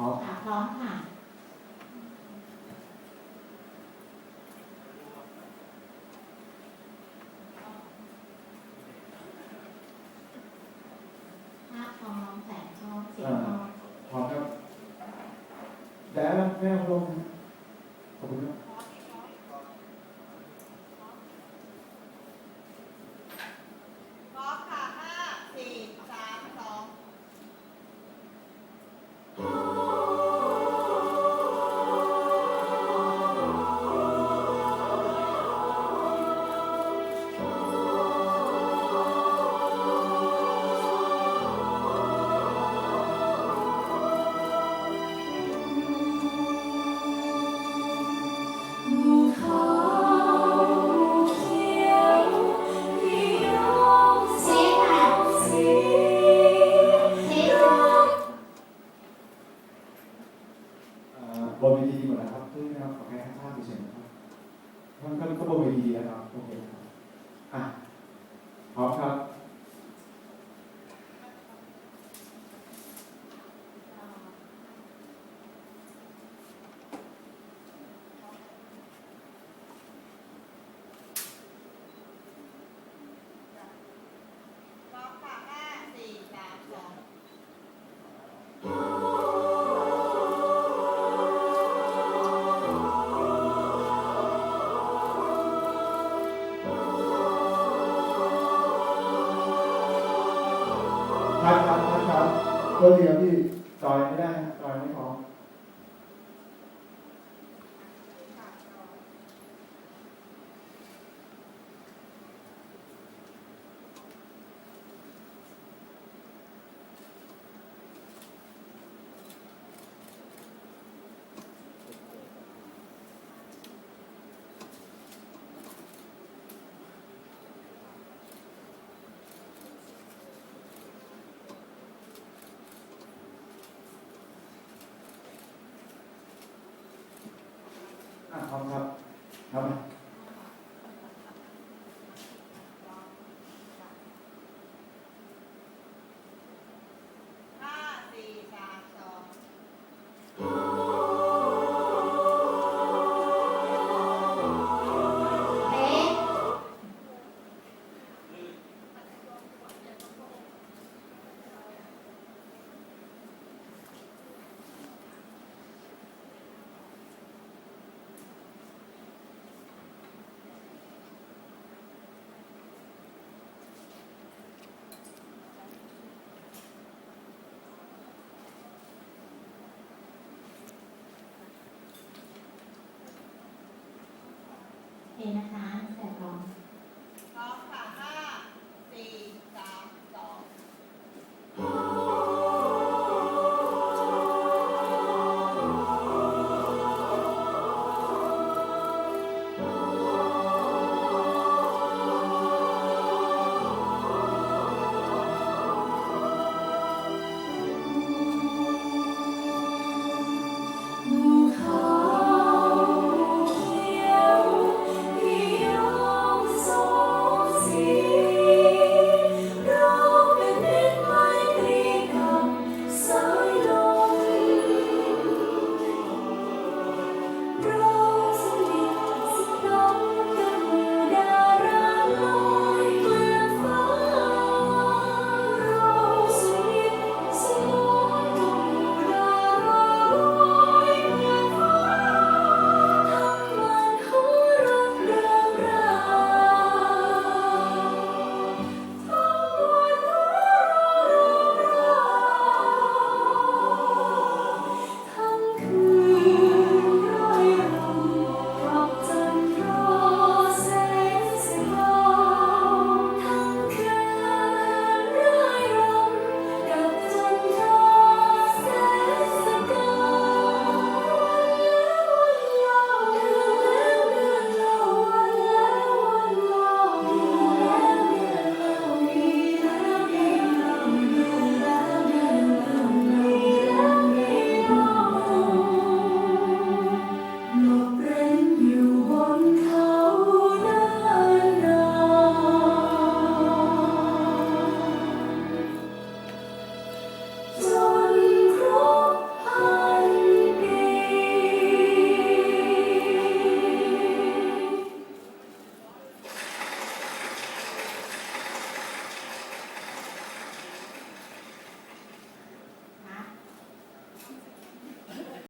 พร้อมค่ะพร้อมค่ะภาพทองน้องแสงชอบเสียงทองพร้อมครับแดดแม่ลงขอบคุณครับ ท่านก็ก็บอกว่าดีนะครับโอเคครับอะพร้อมครับ ตัวเดียวที่จอยไม่ได้นะจอยไม่พร้อม ค่ะต่อ อะพร้อมครับครับ